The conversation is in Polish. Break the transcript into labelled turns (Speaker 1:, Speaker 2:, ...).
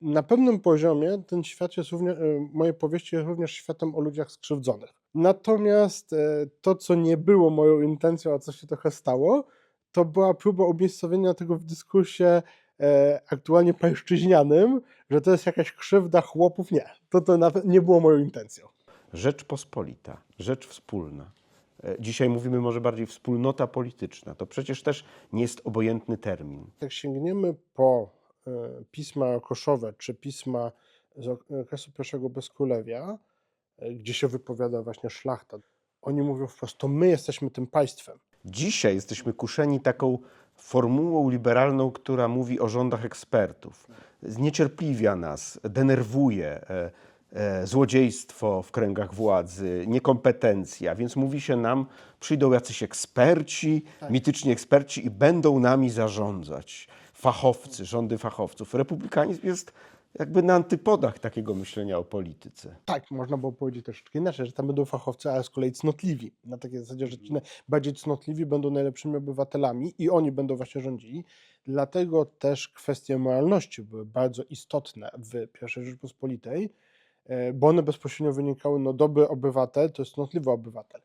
Speaker 1: na pewnym poziomie ten świat jest również, e, moje powieści jest również światem o ludziach skrzywdzonych. Natomiast e, to, co nie było moją intencją, a co się trochę stało, to była próba umiejscowienia tego w dyskursie e, aktualnie pańszczyźnianym, że to jest jakaś krzywda chłopów. Nie, to, to nawet nie było moją intencją.
Speaker 2: Rzeczpospolita, rzecz wspólna. Dzisiaj mówimy może bardziej wspólnota polityczna. To przecież też nie jest obojętny termin.
Speaker 1: Jak sięgniemy po pisma koszowe czy pisma z ok- okresu pierwszego bezkrólewia, e, gdzie się wypowiada właśnie szlachta, oni mówią wprost, to my jesteśmy tym państwem.
Speaker 2: Dzisiaj jesteśmy kuszeni taką formułą liberalną, która mówi o rządach ekspertów. Zniecierpliwia nas, denerwuje e, e, złodziejstwo w kręgach władzy, niekompetencja, więc mówi się nam, przyjdą jacyś eksperci, mityczni eksperci i będą nami zarządzać. Fachowcy, rządy fachowców. Republikanizm jest jakby na antypodach takiego myślenia o polityce.
Speaker 1: Tak, można było powiedzieć też troszkę inaczej, że tam będą fachowcy, ale z kolei cnotliwi. Na takiej zasadzie, że ci bardziej cnotliwi będą najlepszymi obywatelami i oni będą właśnie rządzili. Dlatego też kwestie moralności były bardzo istotne w I Rzeczpospolitej, e, bo one bezpośrednio wynikały, no dobry obywatel to jest cnotliwy obywatel.